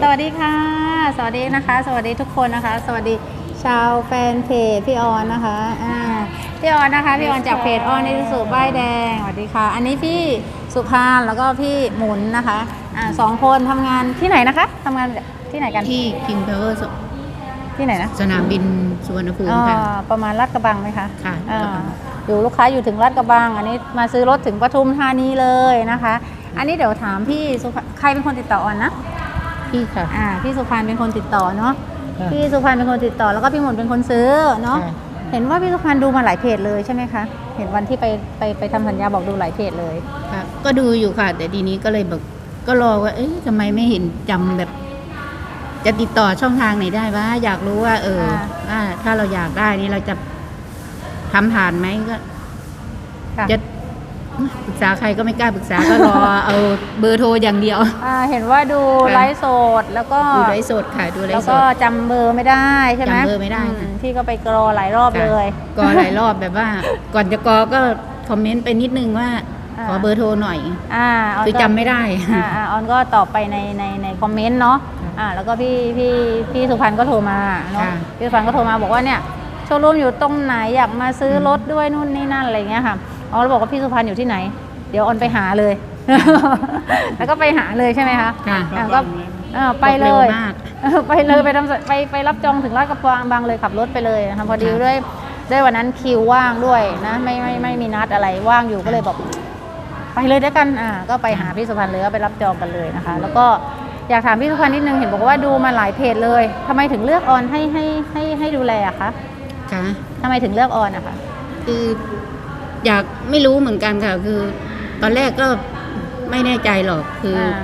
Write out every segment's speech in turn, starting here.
สวัสดีค่ะ สวัสดีนะคะ สวัสดีทุกคนนะคะ สวัสดีชาวแฟนเพจพี่ออนนะคะอ่าพี่ออนนะคะพี่ออนจากเพจออนนิสุบ้ายแดงสวัสดีค่ะ อันนี้พี่สุภาพแล้วก็พี่หมุนนะคะอ่าสองคนทำงานที่ไหนนะคะทำงานที่ไหนกันที่ King Power สที่ไหนนะสนามบินสุวรรณภูมิอ่าค่ะประมาณลาดกระบังไหมคะค่ะอ่าลาดกระบังอยู่ลูกค้าอยู่ถึงลาดกระบัง อันนี้มาซื้อรถถึงปทุมธานีเลยนะคะ อันนี้เดี๋ยวถามพี่สุภาใครเป็นคนติดต่อออนนะ พี่ค่ะ อ่าพี่สุพรรณเป็นคนติดต่อเนาะค่ะพี่สุพรรณเป็นคนติดต่อแล้วก็พี่หมุนเป็นคนซื้อเนาะค่ะ เห็นว่าพี่สุพรรณดูมาหลายเพจเลยใช่ไหมคะเห็นวันที่ไปไปไปทำสัญญาบอกดูหลายเพจเลย ค่ะ ก็ดูอยู่ค่ะ แต่ทีนี้ก็เลยแบบก็รอว่า เอ๊ะทำไมไม่เห็นจำแบบ จะติดต่อช่องทางไหนได้วะอยากรู้ว่า เออว่าถ้าเราอยากได้นี่เราจะทำผ่านไหมก็ ค่ะจะ ปรึกษาใครก็ไม่กล้าปรึกษาก็รอ เอาเบอร์โทรอย่างเดียว อ่าเห็นว่าดูค่ะไลฟ์สดแล้วก็ดูไลฟ์สดค่ะดูไลแล้วฟ์สก็ด จำเบอร์ไม่ได้ใช่ไหมจำเบอร์ไม่ได้ค่ะมพี่ก็ไปกรอหลายรอบค่ะเลย กอหลายรอบแบบว่า ก่อนจะกอก็คอมเมนต์ไปนิดนึงว่า อ่า ขอเบอร์โทรหน่อย อ่าออนคือก็จำไม่ได้ อ่าอ่าออนก็ตอบไปในในในคอมเมนต์เนาะค่ะอ่าแล้วก็พี่พี่พี่สุพรรณก็โทรมาเนาะค่ะ พี่สุพรรณก็โทรมาบอกว่าเนี่ยโชว์รูมอยู่ตรงไหนอยากมาซื้อรถด้วยนู่นนี่นั่นอะไรเงี้ยค่ะ ออนบอกว่าพี่สุพรรณอยู่ที่ไหน เดี๋ยวออนไปหาเลย แล้วก็ไปหาเลยใช่ไหมคะค่ะอ่าก็เออไปเลร็วยมาก เออไปเลยไปทำสไปไปรับจองถึงลาดกระบังบางเลยขับรถไปเลยนะคะพอดีค่ะ ด้วยด้วยวันนั้นคิวว่างด้วยนะไม่ไม่ไม่มีนัดอะไรว่างอยู่ก็เลยบอกไปเลยด้วยกันอ่าก็ไปหาพี่สุพรรณเลยก็ไปรับจองกันเลยนะคะ แล้วก็อยากถามพี่สุพรรณนิดนึงเห็นบอกว่าดูมาหลายเพจเลยทำไมถึงเลือกออนให้ให้ให้ให้ดูแลอะคะค่ะ ทำไมถึงเลือกออนอะคะ คือ อยากไม่รู้เหมือนกันค่ะ คือ ตอนแรกก็ไม่แน่ใจหรอกคือออ่า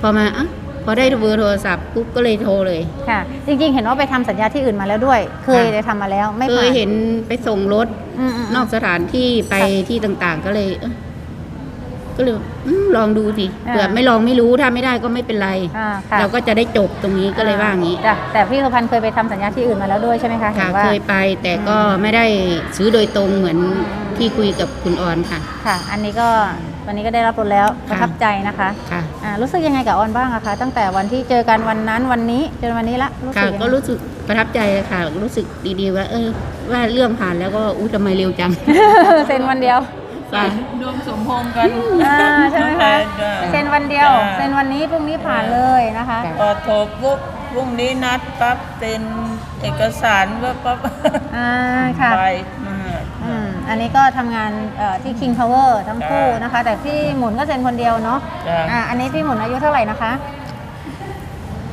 พอมาอะพอได้เบอร์โทรศัพท์ปุ๊บก็เลยโทรเลย ค่ะ จริงๆ เห็นว่าไปทำสัญญาที่อื่นมาแล้วด้วย เคยค่ะ ได้ทำมาแล้วไม่เคผ่ายนเห็นไปส่งรถอืมๆๆ นอกสถานที่ไปค่ะ ที่ต่างๆ ก็เลยเอ้ย ก็เลยอืมลองดูสิอ่า เผื่อไม่ลองไม่รู้ถ้าไม่ได้ก็ไม่เป็นไร อ่าค่ะเราก็จะได้จบตรงนี้ก็เลยว่างี้จ้ะแต่พี่สุพรรณเคยไปทำสัญญาที่อื่นมาแล้วด้วยใช่ไหมคะเห็ค่ะนว่า เคยไปแต่ก็ไม่ได้ซื้อโดยตรงเหมือนอืมที่คุยกับคุณออนค่ะ ค่ะ อันนี้ก็วันนี้ก็ได้รับรถแล้วประทับใจนะคะค่ะ อ่ารู้สึกยังไงกับออนบ้างอะคะ ตั้งแต่วันที่เจอกันวันนั้นวันนี้จนวันนี้ละรู้สึค่ะกยังไงก็รู้สึกประทับใจเลยค่ะ รู้สึกดีๆว่า เออ ว่าเรื่องผ่านแล้วก็อู้ทำไมเร็วจัง เซ็นวันเดียว ค่ะดวงสมพงษ์กันอ่าใช่ไหมคะจ้ะเซ็นวันเดียวจ้ะเซ็นวันนี้พรุ่งนี้ผ่านเลยนะคะค่ะพอโทรปุ๊บพรุ่งนี้นัดปั๊บเซ็นเอกสารว่าปั๊บอ่าค่ะ ไปมากอืมอันนี้ก็ทำงานเอ่อที่ King Power ทั้งคู่นะคะ แต่พี่หมุนก็เซ็นคนเดียวเนาะจ้ะ อ่าอันนี้พี่หมุนอายุเท่าไหร่นะคะ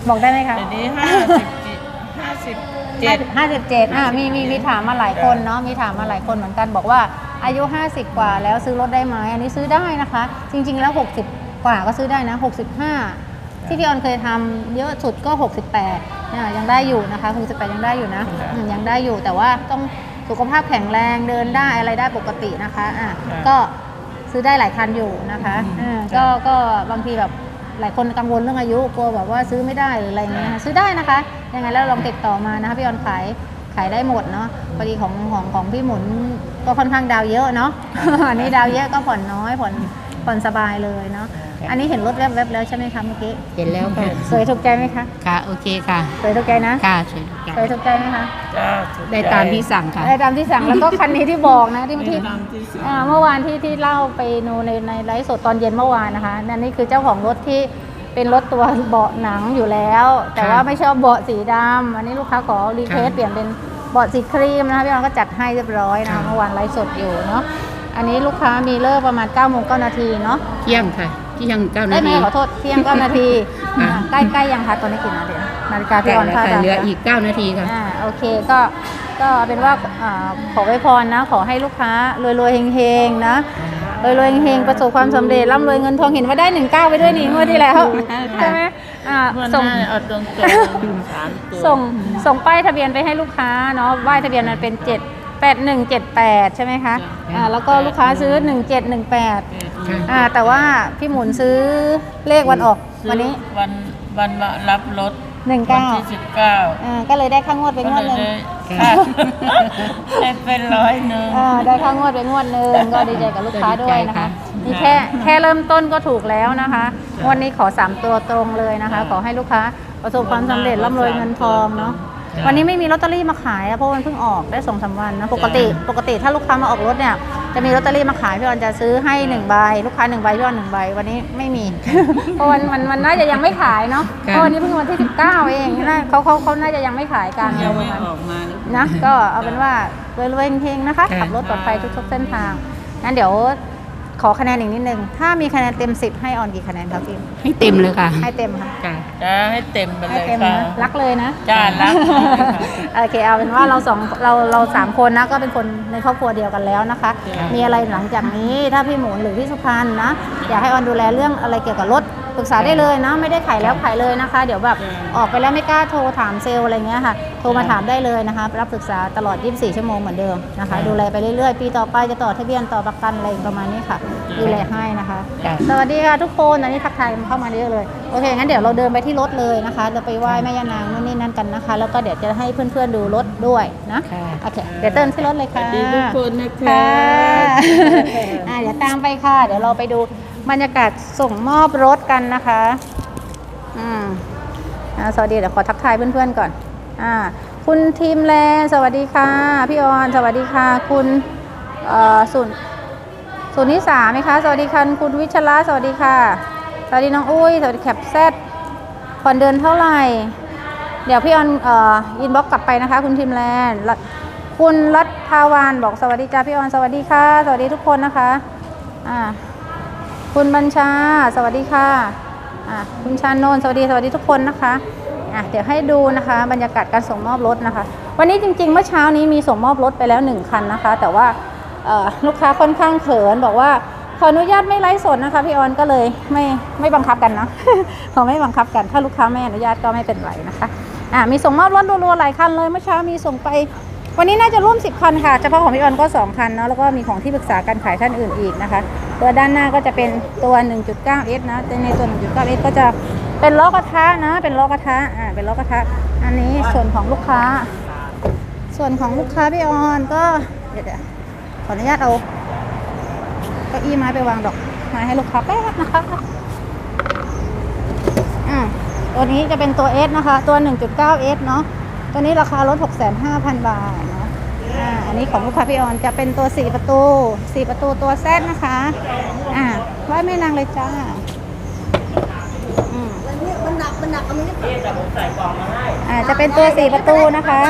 บอกได้ไหมคะเดี๋ยวนี้ห้าสิบห้าสิบเจ็ด ห้าสิบเจ็ดอ่ามีมีมีถามมาหลายคนเนาะมีถามมาหลายคนเหมือนกันบอกว่า อายุ 50 กว่าแล้วซื้อรถได้ไหมอันนี้ซื้อได้นะคะ จริง ๆ แล้ว 60 กว่าก็ซื้อได้นะ 65 ที่พี่ออนเคยทำเยอะสุดก็ 68เนี่ยยังได้อยู่นะคะ68ยังได้อยู่นะอืมยังได้อยู่แต่ว่าต้องสุขภาพแข็งแรงเดินได้อะไรได้ปกตินะคะอะก็ซื้อได้หลายคันอยู่นะคะอ่าก็ก็บางทีแบบหลายคนกังวลเรื่องอายุกลัวแบบว่าซื้อไม่ได้หรืออะไรเงี้ยซื้อได้นะคะยังไงแล้วลองติดต่อมานะคะพี่ออนขายขายได้หมดเนาะพอดีของของของพี่หมุน ก็ค่อนข้างดาวเยอะเนาะ อันนี้ดาวเยอะก็ผ่อนน้อยผ่อนผ่อนสบายเลยเนาะ อันนี้เห็นรถแวบๆแล้วใช่ไหมคะเมื่อกี้ เห็นแล้วค่ะ สวยถูกใจไหมคะ ค่ะโอเคค่ะ สวยถูกใจนะ ค่ะช่วยทุกอย่างสวยถูกใจไหมคะจ้าถูกใจได้ตามที่สั่งค่ะ ได้ตามที่สั่งแล้วก็คันนี้ที่บอกนะที่ได้ที่ตามที่สั่งอ่าเมื่อวานที่ที่เล่าไปนูในในไลฟ์สดตอนเย็นเมื่อวานนะคะนั่นนี่คือเจ้าของรถที่เป็นรถตัวเบาะหนังอยู่แล้ว แต่ว่าไม่ชอบเบาะสีดำอันนี้ลูกค้าขอรีเควสค่ะเปลี่ยนเป็นเบาะสีครีมนะคะพี่ออนก็จัดให้เรียบร้อยนะคะค่ะเมื่อวานไลฟ์สดอยู่เนาะอันนี้ลูกค้ามีเลิกประมาณ9ก้าโมงเก้านาทีเนาะเที่ยงค่ะเที่ยงเก้าได้นาไหมทีขอโทษเที่ยงเก้านาทีค่ะอ่าใกล้ใกล้ยังคะตอนนี้กี่นาทีนาฬิกาพี่ใกล้ออนแล้วพาค่ะดับเหลือแล้วอีกเก้านาทีค่ะอ่าโอเคก็ก็เป็นว่าอ่าขอไว้พรนะ ขอให้ลูกค้ารวยรวยๆเฮงๆนะรวยรวยๆเฮงๆประสบความสำเร็จร่ำรวยเงินทองเห็นว่าได้หนึ่งเก้าไปด้วยนี่งวดที่แล้วใช่ไหม อ่าเมื่อหส่งน้าเอาตรงๆสามตัวส่งส่งป้ายทะเบียนไปให้ลูกค้าเนาะป้ายทะเบียนมันเป็นเจ็ดแปดหนึ่งเจ็ดแปดใช่ไหมคะอ่าแล้วก็ลูกค้าซื้อหนึ่งเจ็ดหนึ่งแปดค่ะอ่าแต่ว่าพี่หมุนซื้อเลขวันออกวันนี้ วันวันมารับรถหนึ่งวัเก้าที่สิบเก้าอ่าก็เลยได้ค่างวดไปก็งวเลดยหนึ่งได้ค่าได้เป็นร้อยหนึ่ง อ่าได้ค่างวดไปงวดหนึ่งก็ดีใจกับลูกค้าด้วยนะคะก็ดีใจค่ะ นี่แค่แค่เริ่มต้นก็ถูกแล้วนะคะงวันนี้ขอ 3 ตัวตรงเลยนะคะ ขอให้ลูกค้าประสบความสำเร็จร่ำรวยเงินทองเนาะวันนี้ไม่มีลอตเตอรี่มาขายอะเพราะมันเพิ่งออกได้สองสามวันนะปกติปกติถ้าลูกค้ามาออกรถเนี่ยจะมีลอตเตอรี่มาขายพี่ออนจะซื้อให้หนึ่งใบลูกค้าหนึ่งใบพี่ออนหนึ่งใบวันนี้ไม่มี เพราะวันมันมันน่าจะยังไม่ขายเนาะเพราะวันนี้เพิ่งวันที่19เองนะเขาเขาเขาน่าจะยังไม่ขายกันยังไม่ออกมานะก็เอาเป็นว่ารวยๆเฮงๆนะคะ ค่ะ ขับรถปลอดภัยทุกๆเส้นทางงั้นเดี๋ยวข อคะแนนอีกนิดนึง ถ้ามีคะแนนเต็ม 10 ให้ออนกี่คะแนนครับพี่ให้เต็มเลยค่ะให้เต็มค่ะค่ะจะให้เต็มไปเลให้ยเต็มค่ะนะ รักเลยนะ จ้ารัก โอเคเอาเป็นว่าเราสองเราเราสามคนนะก็เป็นคนในครอบครัวเดียวกันแล้วนะคะค่ะมีอะไรหลังจากนี้ถ้าพี่หมูนหรือพี่สุพรรณนะ อยากให้ออนดูแลเรื่องอะไรเกี่ยวกับรถ ปรึกษาได้เลยนะ ไม่ได้ขายแล้วขายเลยนะคะ เดี๋ยวแบบออกไปแล้วไม่กล้าโทรถามเซลล์อะไรเงี้ยค่ะ โทรมาถามได้เลยนะคะ รับปรึกษาตลอด 24 ชั่วโมงเหมือนเดิมนะคะ ดูแลไปเรื่อยๆ ปีต่อไปจะต่อทะเบียนต่อประกันอะไรประมาณนี้ค่ะ ดูแลให้นะคะค่ะสวัสดีค่ะทุกคนอันนี้ทักทายเข้ามาเยอะเลย โอเคงั้นเดี๋ยวเราเดินไปที่รถเลยนะคะ เราไปไหว้แม่ย่านางนู่นนี่นั่นกันนะคะ แล้วก็เดี๋ยวจะให้เพื่อนๆดูรถด้วยนะค่ะโอเคเดี๋ยวเตินที่รถเลยสค่ะวัสดีทุกคนนะค่ะคะอ่าเดี๋ยวตามไปค่ะ เดี๋ยวเราไปดู บรรยากาศส่งมอบรถกันนะคะอืมอ่าสวัสดีเดี๋ยวขอทักทายเพื่อนๆก่อนอ่าคุณทีมแลสวัสดีค่ะ พี่ออนสวัสดีค่ะ คุณเอ่อสุนสุนิสาไหมคะ สวัสดีค่ะคุณวิชระสวัสดีค่ะ สวัสดีน้องอุ้ยสวัสดีแคปแซดผ่อนเดินเท่าไหร่ เดี๋ยวพี่ออนเอ่ออินบ็อกกลับไปนะคะ คุณทีมแลนด์คุณรัฐภาวานบอกสวัสดีจ้าพี่ออนสวัสดีค่ะ สวัสดีทุกคนนะคะอ่า คุณบัญชา สวัสดีค่ะอ่าคุณชานนท์สวัสดีสวัสดีทุกคนนะคะอะเดี๋ยวให้ดูนะคะ บรรยากาศการส่งมอบรถนะคะ วันนี้จริงๆ เมื่อเช้านี้มีส่งมอบรถไปแล้วหนึ่งคันนะคะ แต่ว่าลูกค้าค่อนข้างเขินบอกว่าขออนุญาตไม่ไลฟ์สดนะคะพี่ออนก็เลยไม่ไม่บังคับกันนะขอไม่บังคับกันถ้าลูกค้าไม่อนุญาตก็ไม่เป็นไรนะคะอ่ามีส่งมอบรถรัวๆหลายคันเลยเมื่อเช้ามีส่งไป วันนี้น่าจะร่วม 10คันค่ะเฉพาะของพี่ออนก็2คันเนาะแล้วก็มีของที่ปรึกษาการขายท่านอื่นอีกนะคะ ตัวด้านหน้าก็จะเป็นตัว 1.9S นะแต่ในตัว 1.9S ก็จะเป็นล้อกระทะนะ เป็นล้อกระทะอ่าเป็นล้อกระทะ อันนี้ส่วนของลูกค้า ส่วนของลูกค้าพี่ออนก็เดี๋ยวขออนุญาตเอาเก้าอี้ไม้ไปวางดอกไม้ให้ลูกค้าแป๊บนะคะอ่าตัวนี้จะเป็นตัว S นะคะ ตัว 1.9S เนาะตัวนี้ราคารถ 65,000 บาทเนาะ อ่าอันนี้ของลูกค้าพี่ออนจะเป็นตัว4ประตู4ประตูตัว Z นะคะอ่าไหว้แม่นางเลยจ้าอืมอ่าจะเป็นตัว4ประตูนะคะ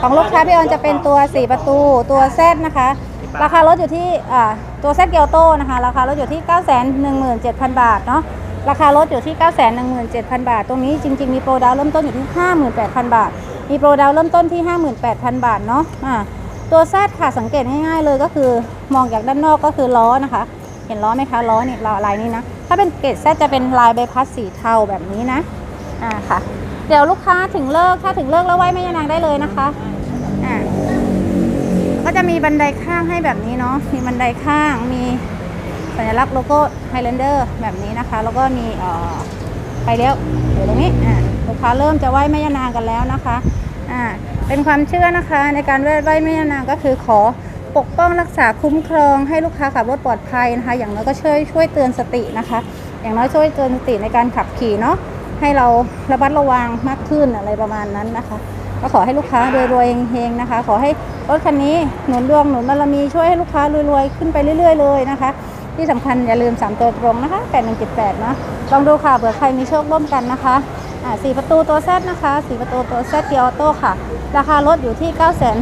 ของลูกค้าพี่ออนจะเป็นตัว4ประตูตัว Z นะคะ ราคารถอยู่ที่อ่าตัว Z เกียวโตนะคะ ราคารถอยู่ที่ 917,000 บาทเนาะราคารถอยู่ที่ 917,000 บาท ตรงนี้จริง ๆ มีโปรดาวเริ่มต้นอยู่ที่ 58,000 บาท มีโปรดาวเริ่มต้นที่ 58,000 บาทเนาะอ่าตัว Z ค่ะสังเกตง่ายๆเลยก็คือมองจากด้านนอกก็คือล้อนะคะ เห็นล้อไหมคะล้อนี่ลายนี้นะ ถ้าเป็นเกรด Z จะเป็นลายใบพัดสีเทาแบบนี้นะอ่าค่ะ เดี๋ยวลูกค้าถึงเลิกถ้าถึงเลิกแล้วไว้แม่ยานางได้เลยนะคะอ่าก็จะมีบันไดข้างให้แบบนี้เนาะมีบันไดข้างมีสัญลักษณ์โลโก้ Highlander แบบนี้นะคะ แล้วก็มีเอ่อไปเลี้ยวอยู่ตรงนี้อ่าลูกค้าเริ่มจะไหว้แม่ยานางกันแล้วนะคะ อ่าเป็นความเชื่อนะคะในการไหว้ไหว้แม่ยานางก็คือขอปกป้องรักษาคุ้มครองให้ลูกค้าขับรถปลอดภัยนะคะ อย่างน้อยก็ช่วยช่วยเตือนสตินะคะ อย่างน้อยช่วยเตือนสติในการขับขี่เนาะให้เราระมัดระวังมากขึ้นอะไรประมาณนั้นนะคะ ก็ขอให้ลูกค้ารวยๆเฮงๆนะคะ ขอให้รถคันนี้หนุนดวงหนุนบารมีช่วยให้ลูกค้ารวยๆขึ้นไปเรื่อย ๆ เลยนะคะ ที่สำคัญอย่าลืม 3 ตัวตรงนะคะ 8178เนาะลองดูค่ะเผื่อใครมีโชคร่วมกันนะคะ อ่าสี่ประตูตัวแซดนะคะสี่ประตูตัวแซดเกียร์ออโต้ค่ะ ราคารถอยู่ที่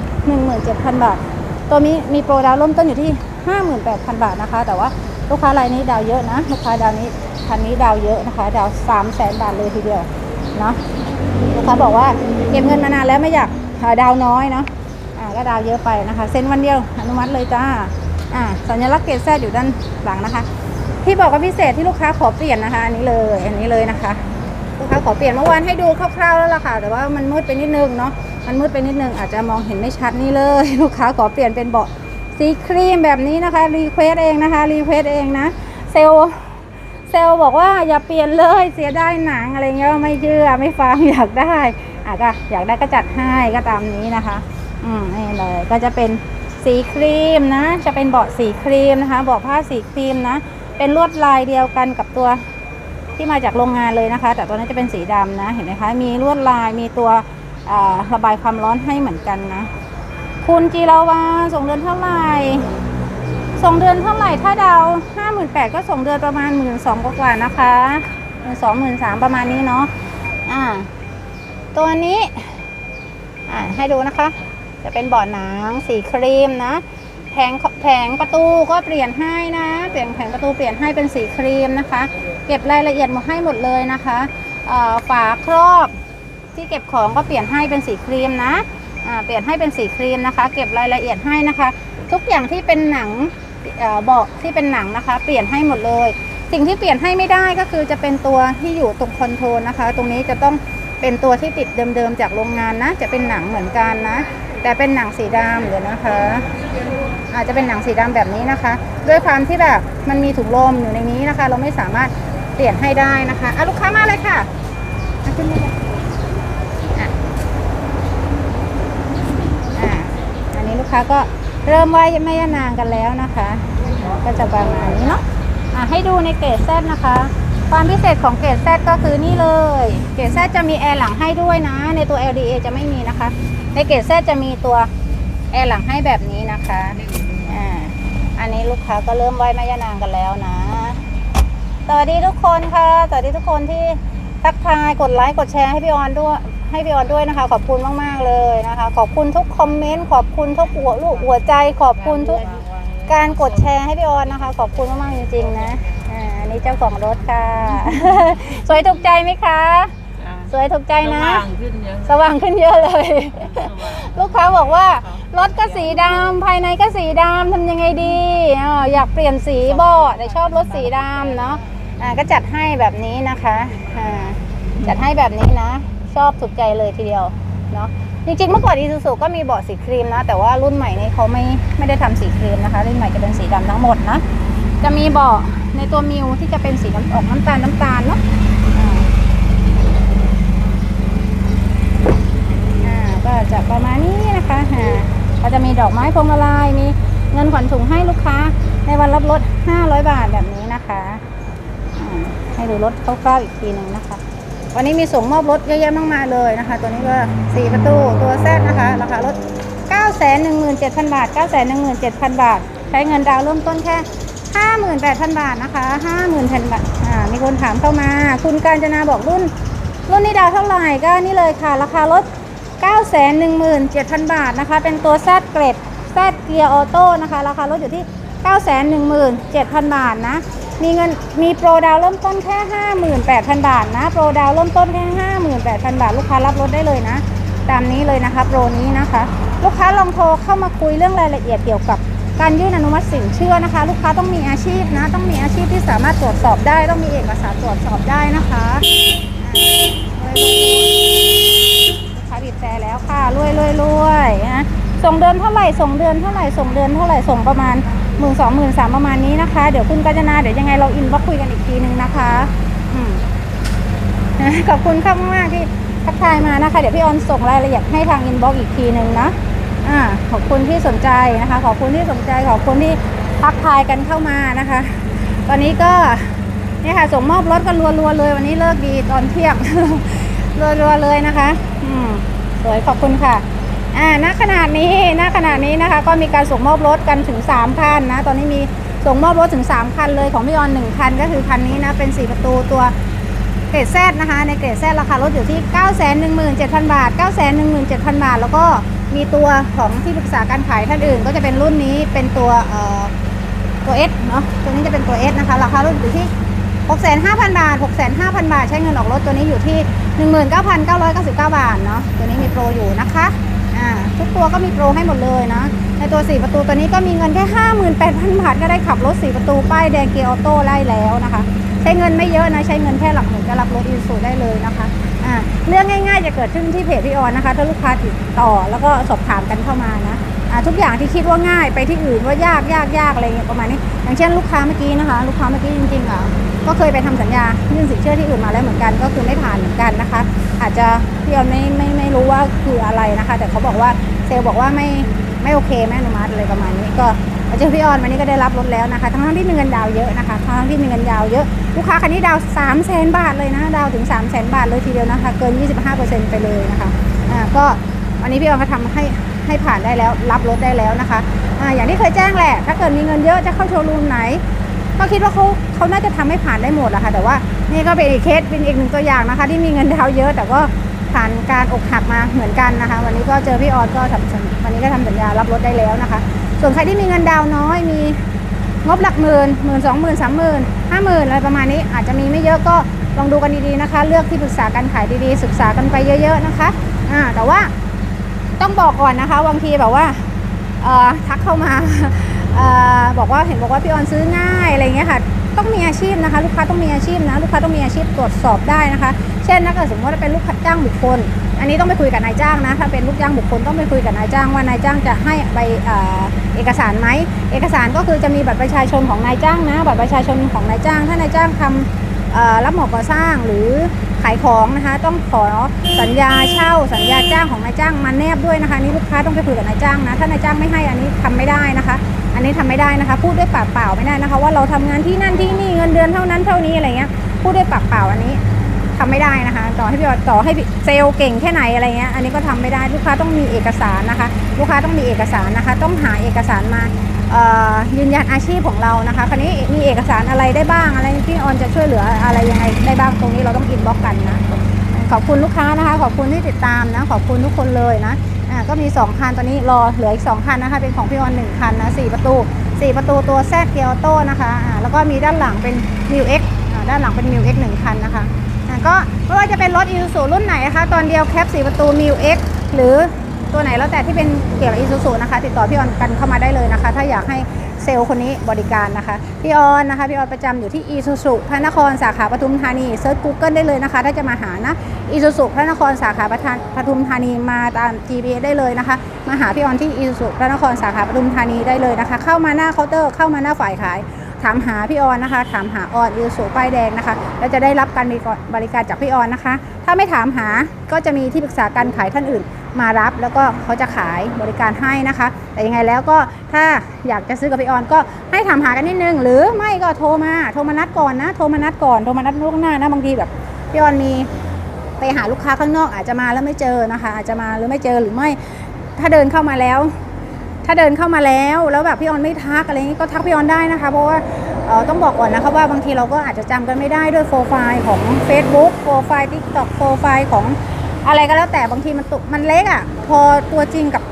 917,000 บาท ตัวนี้มีโปรดาวน์เริ่มต้นอยู่ที่ 58,000 บาทนะคะ แต่ว่าลูกค้ารายนี้ดาวเยอะนะ ลูกค้าดาวนี้คันนี้ดาวเยอะนะคะ ดาว 300,000 บาทเลยทีเดียวเนาะลูกค้าบอกว่าเก็บเงินมานานแล้วไม่อยากาดาวน้อยเนาะอ่าก็ดาวเยอะไปนะคะ เซ็นวันเดียวอนุมัติเลยจ้าอ่าสัญลักษณ์เกรดแซดอยู่ด้านหลังนะคะ ที่บอกว่าพิเศษที่ลูกค้าขอเปลี่ยนนะคะ อันนี้เลย อันนี้เลยนะคะ ขอเปลี่ยนเมื่อวานให้ดูคร่าวๆแล้วล่ะค่ะ แต่ว่ามันมืดไปนิดนึงเนาะมันมืดไปนิดนึงอาจจะมองเห็นไม่ชัดนี่เลย ลูกค้าขอเปลี่ยนเป็นเบาะสีครีมแบบนี้นะคะรีเควสเองนะคะรีเควสเองนะเซลเซลบอกว่าอย่าเปลี่ยนเลยเสียได้หนังอะไรเงี้ยไม่เชื่อไม่ฟังอยากได้อะก็อยากได้ก็จัดให้ก็ตามนี้นะคะอืมนี่เลยก็จะเป็นสีครีมนะ จะเป็นเบาะสีครีมนะคะเบาะผ้าสีครีมนะ เป็นลวดลายเดียวกันกับตัว ที่มาจากโรงงานเลยนะคะ แต่ตัวนี้จะเป็นสีดำนะ เห็นไหมคะ มีลวดลาย มีตัวระบายความร้อนให้เหมือนกันนะ คุณจีราวาส่งเดือนเท่าไหร่ส่งเดือนเท่าไหร่ ถ้าเดาห้าหมื่นแปดก็ส่งเดือนประมาณหมื่นสองกว่านะคะหมื่นสองหมื่นสามประมาณนี้เนาะ อ่า ตัวนี้ อ่า ให้ดูนะคะ จะเป็นเบาะหนังสีครีมนะ แผงแผงประตูก็เปลี่ยนให้นะ เปลี่ยนแผงประตูเปลี่ยนให้เป็นสีครีมนะคะ เก็บรายละเอียดมาให้หมดเลยนะคะฝาครอบที่เก็บของก็เปลี่ยนให้เป็นสีครีมนะเปลี่ยนให้เป็นสีครีมนะคะ เก็บรายละเอียดให้นะคะ ทุกอย่างที่เป็นหนังเบาะที่เป็นหนังนะคะ เปลี่ยนให้หมดเลย สิ่งที่เปลี่ยนให้ไม่ได้ก็คือจะเป็นตัวที่อยู่ตรงคอนโทรลนะคะ ตรงนี้จะต้องเป็นตัวที่ติดเดิมๆจากโรงงานนะ จะเป็นหนังเหมือนกันนะ แต่เป็นหนังสีดำเดี๋ยวนะคะ อาจจะเป็นหนังสีดำแบบนี้นะคะ ด้วยความที่แบบมันมีถุงลมอยู่ในนี้นะคะ เราไม่สามารถ ปลี่ยนให้ได้นะคะอะลูกค้ามาเลยค่ะอาขึ้นนี่อะอะอันนี้ลูกค้าก็เริ่มไหว้แม่ย่านางกันแล้วนะคะ ก็จะประมาณนี้เนาะอะให้ดูในเกรดแซดนะคะ ความพิเศษของเกรดแซดก็คือนี่เลย เกรดแซดจะมีแอร์หลังให้ด้วยนะ ในตัว LDA จะไม่มีนะคะ ในเกรดแซดจะมีตัวแอร์หลังให้แบบนี้นะคะ อ่า อันนี้ลูกค้าก็เริ่มไหว้แม่ย่านางกันแล้วนะ สวัสดีทุกคนค่ะ สวัสดีทุกคนที่ทักทายกดไลค์กดแชร์ให้พี่ออนด้วย ให้พี่ออนด้วยนะคะ ขอบคุณมากๆเลยนะคะ ขอบคุณทุกคอมเมนต์ขอบคุณทุกหัวลูกหัวใจ ขอบคุณทุกการกดแชร์ให้พี่ออนนะคะ ขอบคุณมากๆจริงๆนะอ่าอันนี้เจ้าของรถค่ะ สวยถูกใจไหมคะ สวยถูกใจนะสว่างขึ้นเยอะสว่างขึ้นเยอะเลย ลูกค้าบอกว่ารถก็สีดำภายในก็สีดำทำยังไงดีอ๋ออยากเปลี่ยนสีเบาะแต่ชอบรถสีดำเนาะ อ่าก็จัดให้แบบนี้นะคะอ่าจัดให้แบบนี้นะ ชอบถูกใจเลยทีเดียวเนาะจริงๆเมื่อก่อนอีซูซูก็มีเบาะสีครีมนะ แต่ว่ารุ่นใหม่นี้เขาไม่ไม่ได้ทำสีครีมนะคะ รุ่นใหม่จะเป็นสีดำทั้งหมดนะ จะมีเบาะในตัวมิวที่จะเป็นสีน้ำออกน้ำตาลน้ำตาลเนาะก็จะประมาณนี้นะคะอ่าก็จะมีดอกไม้พวงมาลัยมีเงินขวัญถุงให้ลูกค้า ในวันรับรถ 500 บาทแบบนี้นะคะ ให้ดูรถคร่าวๆอีกทีหนึ่งนะคะ วันนี้มีส่งมอบรถเยอะแยะมากมายเลยนะคะ ตัวนี้ก็ 4 ประตูตัวแซดนะคะราคารถ 917,000 บาท 917,000 บาท ใช้เงินดาวน์เริ่มต้นแค่ 58,000 บาทนะคะ50,000 บาทอ่ามีคนถามเข้ามา คุณการจนาบอกรุ่น รุ่นนี้ดาวเท่าไหร่ก็นี่เลยค่ะ ราคารถ 917,000 บาทนะคะ เป็นตัวแซดเกรดแซดเกียร์ออโต้นะคะ ราคารถอยู่ที่ 917,000 บาทนะ มีเงินมีโปรดาวเริ่มต้นแค่ 58,000 บาทนะ โปรดาวเริ่มต้นแค่ 58,000 บาท ลูกค้ารับรถได้เลยนะ ตามนี้เลยนะคะโปรนี้นะคะ ลูกค้าลองโทรเข้ามาคุยเรื่องรายละเอียดเกี่ยวกับการยื่นอนุมัติสินเชื่อนะคะ ลูกค้าต้องมีอาชีพนะ ต้องมีอาชีพที่สามารถตรวจสอบได้ ต้องมีเอกสารตรวจสอบได้นะคะลูกค้าบีบแต่แล้วค่ะรวยรวยรวยนะส่งเดือนเท่าไหร่ส่งเดือนเท่าไหร่ส่งเดือนเท่าไหร่ส่งประมาณ หมื่นสองหมื่นสามประมาณนี้นะคะ เดี๋ยวคุณกัญจนาเดี๋ยวยังไงเราอินบ็อกคุยกันอีกทีนึงนะคะอืขอบคุณค่ะมากที่ทักทายมานะคะ เดี๋ยวพี่ออนส่งรายละเอียดให้ทางอินบ็อกซ์อีกทีนึงนะอ่าขอบคุณที่สนใจนะคะ ขอบคุณที่สนใจขอบคุณที่ทักทายกันเข้ามานะคะ ตอนนี้ก็เนี่ยค่ะส่งมอบรถกันรัวๆเลยวันนี้เลิกดีตอนเที่ยงรัวๆเลยนะคะ อืมสวยขอบคุณค่ะ อ่าณขนาดนี้ณขนาดนี้นะคะ ก็มีการส่งมอบรถกันถึง 3 คันนะ ตอนนี้มีส่งมอบรถถึง 3 คันเลยของพี่ออน1คันก็คือคันนี้นะ เป็น 4 ประตูตัวเกรดแซดนะคะ ในเกรดแซดราคารถอยู่ที่ 917,000 บาท 917,000 บาท แล้วก็มีตัวของที่ปรึกษาการขายท่านอื่น ก็จะเป็นรุ่นนี้เป็นตัวเอ่อตัว S เนาะตัวนี้จะเป็นตัว S นะคะ ราคารถอยู่ที่ 65,000 บาท 65,000 บาท ใช้เงินออกรถตัวนี้อยู่ที่ 19,999 บาทเนาะตัวนี้มีโปรอยู่นะคะ อ่าทุกตัวก็มีโปรให้หมดเลยนะ ในตัว 4 ประตูตัวนี้ก็มีเงินแค่ 58,000 บาทก็ได้ขับรถ 4 ประตู ป้ายแดงเกียร์ออโต้ได้แล้วนะคะ ใช้เงินไม่เยอะนะ ใช้เงินแค่หลักหมื่นก็รับรถอีซูได้เลยนะคะอ่าเรื่องง่ายๆจะเกิดขึ้นที่เพจพี่ออนนะคะ ถ้าลูกค้าติดต่อแล้วก็สอบถามกันเข้ามานะ ทุกอย่างที่คิดว่าง่ายไปที่อื่นว่ายากยากยากอะไรเงี้ยประมาณนี้ อย่างเช่นลูกค้าเมื่อกี้นะคะ ลูกค้าเมื่อกี้จริงๆอะก็เคยไปทำสัญญายื่นสินเชื่อที่อื่นมาแล้วเหมือนกันก็คือไม่ผ่านเหมือนกันนะคะ อาจจะพี่ออนไม่ไม่ไม่รู้ว่าคืออะไรนะคะ แต่เขาบอกว่าเซลบอกว่าไม่ไม่โอเคไม่อนุมัติอะไรประมาณนี้ก็มาเจอพี่ออนวันนี้ก็ได้รับรถแล้วนะคะ ทั้งๆที่มีเงินดาวเยอะนะคะทั้งๆที่มีเงินดาวเยอะลูกค้าคันนี้ดาว3 0 0แสนบาทเลยนะดาวถึง 3 0 0แสนบาทเลยทีเดียวนะคะ เกิน 25%ไปเลยนะคะอ่าก็วันนี้พี่ออนก็ทำให้ ให้ผ่านได้แล้ว รับรถได้แล้วนะคะอ่าอย่างที่เคยแจ้งแหละ ถ้าเกิดมีเงินเยอะจะเข้าโชว์รูมไหน ก็คิดว่าเขาเขาน่าจะทำให้ผ่านได้หมดแหละค่ะแต่ว่านี่ก็เป็นอีกเคสเป็นอีกหนึ่งตัวอย่างนะคะ ที่มีเงินดาวเยอะแต่ก็ผ่านการอกหักมาเหมือนกันนะคะ วันนี้ก็เจอพี่ออนก็ทำวันนี้ก็ทำสัญญารับรถได้แล้วนะคะ ส่วนใครที่มีเงินดาวน์น้อยมีงบหลักหมื่นหมื่นสองหมื่นสามหมื่นห้าหมื่นอะไรประมาณนี้อาจจะมีไม่เยอะก็ลองดูกันดีๆนะคะ เลือกที่ปรึกษาการขายดีๆ ศึกษากันไปเยอะ ๆนะคะอ่าแต่ว่า ต้องบอกก่อนนะคะบางทีแบบว่าทักเข้ามาออบอกว่าเห็นบอกว่าพี่ออนซื้อง่ายอะไรเงี้ยค่ะ ต้องมีอาชีพนะคะ ลูกค้าต้องมีอาชีพนะ ลูกค้าต้องมีอาชีพตรวจสอบได้นะคะ เช่นถ้าเกิดสมมติว่าเป็นลูกจ้างบุคคล อันนี้ต้องไปคุยกับนายจ้างนะถ้าเป็นลูกจ้างบุคคลต้องไปคุยกับนายจ้างว่านายจ้างจะให้ใบเอกสารไหมเอกสารก็คือจะมีบัตรประชาชนของนายจ้างนะบัตรประชาชนของนายจ้าง ถ้านายจ้างทำรับเหมาก่อสร้างหรือ ขายของนะคะ ต้องขอสัญญาเช่า สัญญาจ้างของนายจ้างมาแนบด้วยนะคะนี่ลูกค้าต้องไปคุยกับนายจ้างนะถ้านายจ้างไม่ให้อันนี้ทำไม่ได้นะคะ อันนี้ทำไม่ได้นะคะ พูดด้วยปากเปล่าไม่ได้นะคะ ว่าเราทำงานที่นั่นที่นี่เงินเดือนเท่านั้นเท่านี้อะไรเงี้ยพูดด้วยปากเปล่าอันนี้ทำไม่ได้นะคะ ต่อให้พี่ต่อให้เซลเก่งแค่ไหนอะไรเงี้ยอันนี้ก็ทำไม่ได้ลูกค้าต้องมีเอกสารนะคะ ลูกค้าต้องมีเอกสารนะคะ ต้องหาเอกสารมา ยืนยันอาชีพของเรานะคะคราวนี้มีเอกสารอะไรได้บ้างอะไรที่ออนจะช่วยเหลืออะไรยังไงได้บ้างตรงนี้เราต้องอินบ็อกกันนะขอบคุณลูกค้านะคะ ขอบคุณที่ติดตามนะ ขอบคุณทุกคนเลยนะอ่าก็มี 2 คันตอนนี้รอเหลืออีก 2 คันนะคะ เป็นของพี่ออน 1 คันนะ4ประตู 4 ประตูตัวแซดเกียร์ออโต้นะคะอ่าแล้วก็มีด้านหลังเป็น m ิวเอ็กด้านหลังเป็น m ิวเอ็กหนึ่งคันนะคะอ่าก็ไม่ว่าจะเป็นรถอีซูรุ่นไหนนะคะ ตอนเดียวแคป4ประตู m ิวเอ็กหรือ ตัวไหนแล้วแต่ที่เป็นเกี่ยวกับอีซูซูนะคะ ติดต่อพี่ออนกันเข้ามาได้เลยนะคะ ถ้าอยากให้เซลล์คนนี้บริการนะคะ พี่ออนนะคะ พี่ออนประจำอยู่ที่อีซูซูพระนครสาขาปทุมธานีเซิร์ช Google ได้เลยนะคะ ถ้าจะมาหานะอีซูซูพระนครสาขาปทปทุมธานีมาตาม GPS ได้เลยนะคะ มาหาพี่ออนที่อีซูซูพระนครสาขาปทุมธานีได้เลยนะคะ เข้ามาหน้าเคาน์เตอร์เข้ามาหน้าฝ่ายขายถามหาพี่ออนนะคะ ถามหาออนอีซูซูป้ายแดงนะคะแล้วจะได้รับการบริการจากพี่ออนนะคะ ถ้าไม่ถามหาก็จะมีที่ปรึกษาการขายท่านอื่น มารับแล้วก็เขาจะขายบริการให้นะคะ แต่ยังไงแล้วก็ถ้าอยากจะซื้อกับพี่ออนก็ให้ถามหากันนิดนึง หรือไม่ก็โทรมาโทรมานัดก่อนนะ โทรมานัดก่อนโทรมานัดล่วงหน้านะบางทีแบบพี่ออนมีไปหาลูกค้าข้างนอกอาจจะมาแล้วไม่เจอนะคะ อาจจะมาหรือไม่เจอหรือไม่ถ้าเดินเข้ามาแล้ว ถ้าเดินเข้ามาแล้วแล้วแบบพี่ออนไม่ทักอะไรนี้ก็ทักพี่ออนได้นะคะ เพราะว่าต้องบอกก่อนนะคะว่าบางทีเราก็อาจจะจำกันไม่ได้ด้วยโปรไฟล์ของ Facebook โปรไฟล์ TikTok โปรไฟล์ของ อะไรก็แล้วแต่บางทีมันตุมันเล็กอะ พอตัวจริงกับ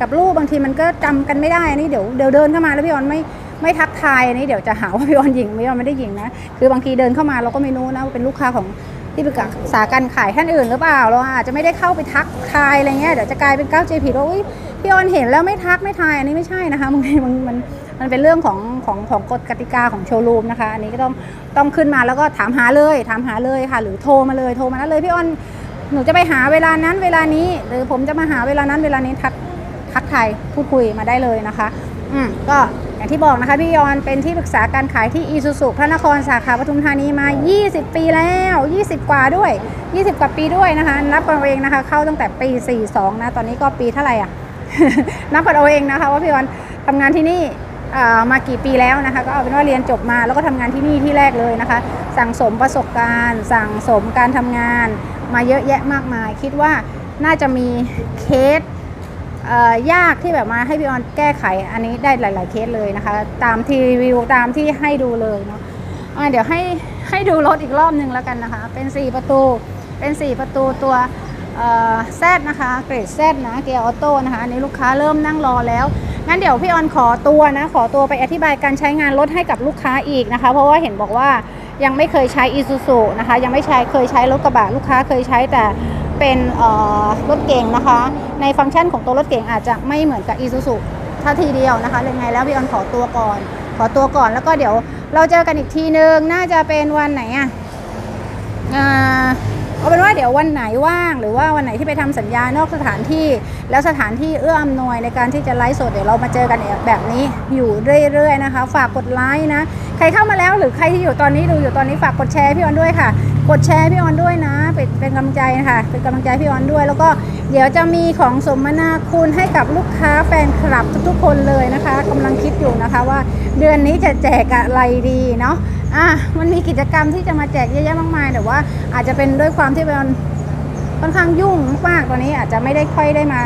กับรูปบางทีมันก็จำกันไม่ได้อันนี้เดี๋ยวเดี๋ยวเดินเข้ามาแล้วพี่ออนไม่ไม่ทักทายอันนี้เดี๋ยวจะหาว่าพี่ออนหยิงพี่ออนไม่ได้หยิงนะคือบางทีเดินเข้ามาเราก็ไม่รู้นะว่าเป็นลูกค้าของที่ปรึกษาการขายท่านอื่นหรือเปล่าเราอาจจะไม่ได้เข้าไปทักทายอะไรเงี้ยเดี๋ยวจะกลายเป็นก้าวใจผิดว่าอุ้ยพี่ออนเห็นแล้วไม่ทักไม่ทายอันนี้ไม่ใช่นะคะบางทีมันมันมันเป็นเรื่องของของของกฎกติกาของโชว์รูมนะคะอันนี้ก็ต้องต้องขึ้นมาแล้วก็ถามหาเลยถามหาเลยค่ะ หรือโทรมาเลยโทรมานั้นเลยพี่ออน หนูจะไปหาเวลานั้นเวลานี้ หรือผมจะมาหาเวลานั้นเวลานี้ทักทักทายพูดคุยมาได้เลยนะคะอืมก็อย่างที่บอกนะคะพี่ยอนเป็นที่ปรึกษาการขายที่อีซูซูพระนครสาขาปทุมธานีมา 20 ปีแล้ว 20 กว่าด้วย 20 กว่าปีด้วยนะคะ นับกันเอาเองนะคะ เข้าตั้งแต่ปี 42 นะ ตอนนี้ก็ปีเท่าไหร่อะ นับกันเอาเองนะคะว่าพี่ยอนทำงานที่นี่อ่ามากี่ปีแล้วนะคะ ก็เอาเป็นว่าเรียนจบมาแล้วก็ทำงานที่นี่ที่แรกเลยนะคะ สั่งสมประสบการณ์ สั่งสมการทำงาน มาเยอะแยะมากมาย คิดว่าน่าจะมีเคสเอ่อยากที่แบบมาให้พี่ออนแก้ไขอันนี้ได้หลาย ๆ เคสเลยนะคะ ตามทีรีวิวตามที่ให้ดูเลยเนาะอะเดี๋ยวให้ให้ดูรถอีกรอบหนึ่งแล้วกันนะคะ เป็น 4 ประตูเป็น 4 ประตูตัวแซดนะคะ เกรดแซดนะเกียร์ออโต้นะคะอันนี้ลูกค้าเริ่มนั่งรอแล้ว งั้นเดี๋ยวพี่ออนขอตัวนะ ขอตัวไปอธิบายการใช้งานรถให้กับลูกค้าอีกนะคะ เพราะว่าเห็นบอกว่า ยังไม่เคยใช้อีซูซูนะคะ ยังไม่ใช้เคยใช้รถกระบะลูกค้าเคยใช้แต่เป็นรถเก่งนะคะ ในฟังก์ชันของตัวรถเก่งอาจจะไม่เหมือนกับ Isuzu ถ้าทีเดียวนะคะยังไงแล้วพี่ออนขอตัวก่อน ขอตัวก่อนแล้วก็เดี๋ยวเราเจอกันอีกทีนึง น่าจะเป็นวันไหนอะอ่า เอาเป็นว่าเดี๋ยววันไหนว่าง หรือว่าวันไหนที่ไปทำสัญญานอกสถานที่ แล้วสถานที่เอื้ออำนวยในการที่จะไลฟ์สดเดี๋ยวเรามาเจอกันแบบนี้อยู่เรื่อยๆนะคะ ฝากกดไลค์นะใครเข้ามาแล้วหรือใครที่อยู่ตอนนี้ดูอยู่ตอนนี้ฝากกดแชร์พี่ออนด้วยค่ะ กดแชร์พี่ออนด้วยนะ เป็นเป็นกำลังใจนะคะเป็นกำลังใจพี่ออนด้วย แล้วก็เดี๋ยวจะมีของสมนาคุณให้กับลูกค้าแฟนคลับทุกๆคนเลยนะคะกำลังคิดอยู่นะคะว่าเดือนนี้จะแจกอะไรดีเนาะ อะมันมีกิจกรรมที่จะมาแจกเยอะแยะมากมายแต่ว่าอาจจะเป็นด้วยความที่เป็นค่อนข้างยุ่งมากตอนนี้อาจจะไม่ได้ค่อยได้มา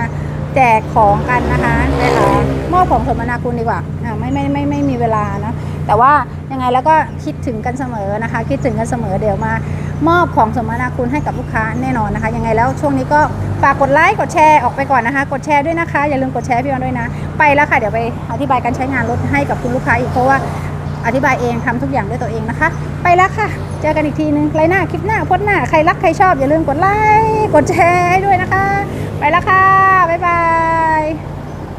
แจกของกันนะคะแต่อ่ามอบของสมนาคุณดีกว่าอ่าไม่ไม่ไม่ไม่มีเวลานะแต่ว่ายังไงแล้วก็คิดถึงกันเสมอนะคะ คิดถึงกันเสมอเดี๋ยวมามอบของสมนาคุณให้กับลูกค้าแน่นอนนะคะ ยังไงแล้วช่วงนี้ก็ฝากกดไลค์กดแชร์ออกไปก่อนนะคะ กดแชร์ด้วยนะคะ อย่าลืมกดแชร์พี่ออนด้วยนะ ไปแล้วค่ะเดี๋ยวไปอธิบายการใช้งานรถให้กับคุณลูกค้าอีกเพราะว่า อธิบายเองทำทุกอย่างด้วยตัวเองนะคะ ไปแล้วค่ะ เจอกันอีกทีนึงไลหน้าคลิปหน้าพสต์หน้าใครรักใครชอบอย่าลืมกดไลค์กดแชร์ให้ด้วยนะคะ ไปแล้วค่ะบ๊ายบาย